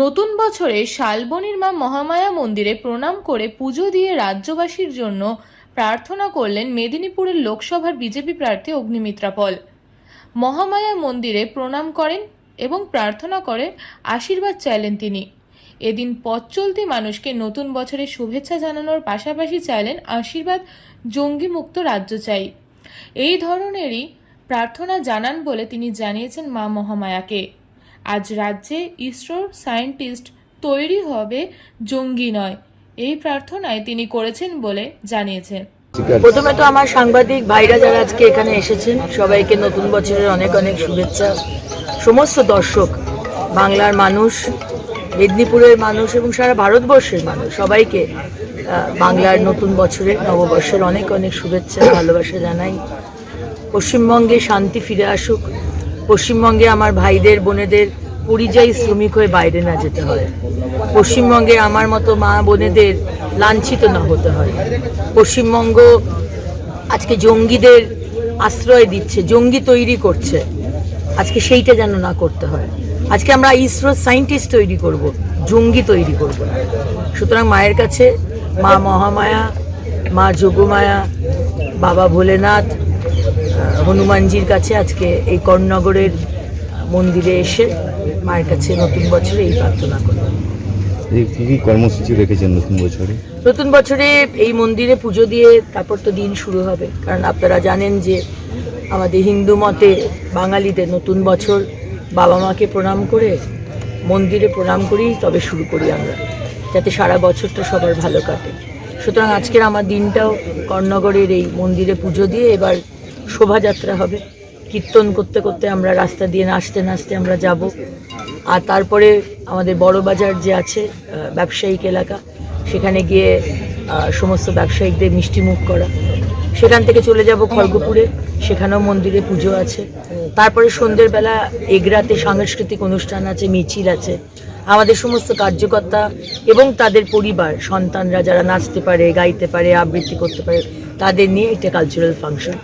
নতুন বছরে শালবনির মা মহামায়া মন্দিরে প্রণাম করে পুজো দিয়ে রাজ্যবাসীর জন্য প্রার্থনা করলেন মেদিনীপুরের লোকসভার বিজেপি প্রার্থী অগ্নিমিত্রা পল। মহামায়া মন্দিরে প্রণাম করেন এবং প্রার্থনা করে আশীর্বাদ চাইলেন তিনি। এদিন পথ চলতি মানুষকে নতুন বছরের শুভেচ্ছা জানানোর পাশাপাশি চাইলেন আশীর্বাদ জঙ্গিমুক্ত রাজ্য চাই। এই ধরনেরই প্রার্থনা জানান বলে তিনি জানিয়েছেন মা মহামায়াকে। আজ রাজ্যে ইসরোর সায়েন্টিস্ট তৈরি হবে জঙ্গি নয়। এই প্রার্থনায় তিনি করেছেন বলে জানিয়েছেন। প্রথমে তো আমার সাংবাদিক ভাইরা যারা আজকে এখানে এসেছেন, সবাইকে নতুন বছরের অনেক অনেক শুভেচ্ছা। সমস্ত দর্শক, বাংলার মানুষ, মেদিনীপুরের মানুষ এবং সারা ভারতবর্ষের মানুষ, সবাইকে বাংলার নতুন বছরের, নববর্ষের অনেক অনেক শুভেচ্ছা, ভালোবাসা জানাই। পশ্চিমবঙ্গে শান্তি ফিরে আসুক। পশ্চিমবঙ্গে আমার ভাইদের, বোনেদের পরিযায়ী শ্রমিক হয়ে বাইরে না যেতে হয়। পশ্চিমবঙ্গে আমার মতো মা বোনেদের লাঞ্ছিত না হতে হয়। পশ্চিমবঙ্গ আজকে জঙ্গিদের আশ্রয় দিচ্ছে, জঙ্গি তৈরি করছে। আজকে সেইটা যেন না করতে হয়। আজকে আমরা ইসরো সায়েন্টিস্ট তৈরি করব, জঙ্গি তৈরি করব। না সুতরাং মায়ের কাছে, মা মহামায়া, মা যোগমায়া, বাবা ভোলেনাথ হনুমানজির কাছে আজকে এই কর্ণনগরের মন্দিরে এসে মায়ের কাছে নতুন বছরে এই প্রার্থনা করলাম। কি কি কর্মসূচি রেখেছেন নতুন বছরে? নতুন বছরে এই মন্দিরে পুজো দিয়ে তারপর তো দিন শুরু হবে। কারণ আপনারা জানেন যে আমাদের হিন্দু মতে বাঙালিদের নতুন বছর বাবা মাকে প্রণাম করে মন্দিরে প্রণাম করেই তবে শুরু করি আমরা যাতে সারা বছরটা সবার ভালো কাটে। সুতরাং আজকের আমার দিনটাও কর্ণগরের এই মন্দিরে পুজো দিয়ে এবার শোভাযাত্রা হবে। কীর্তন করতে করতে আমরা রাস্তা দিয়ে নাচতে নাচতে আমরা যাব। আর তারপরে আমাদের বড় বাজার যে আছে ব্যবসায়িক এলাকা, সেখানে গিয়ে সমস্ত ব্যবসায়িকদের মিষ্টিমুখ করা। সেখান থেকে চলে যাব খড়গপুরে, সেখানেও মন্দিরে পুজো আছে। তারপরে সন্ধ্যের বেলা এগরাতে সাংস্কৃতিক অনুষ্ঠান আছে, মিছিল আছে। আমাদের সমস্ত কার্যকর্তা এবং তাদের পরিবার, সন্তানরা যারা নাচতে পারে, গাইতে পারে, আবৃত্তি করতে পারে, তাদের নিয়ে একটা কালচারাল ফাংশন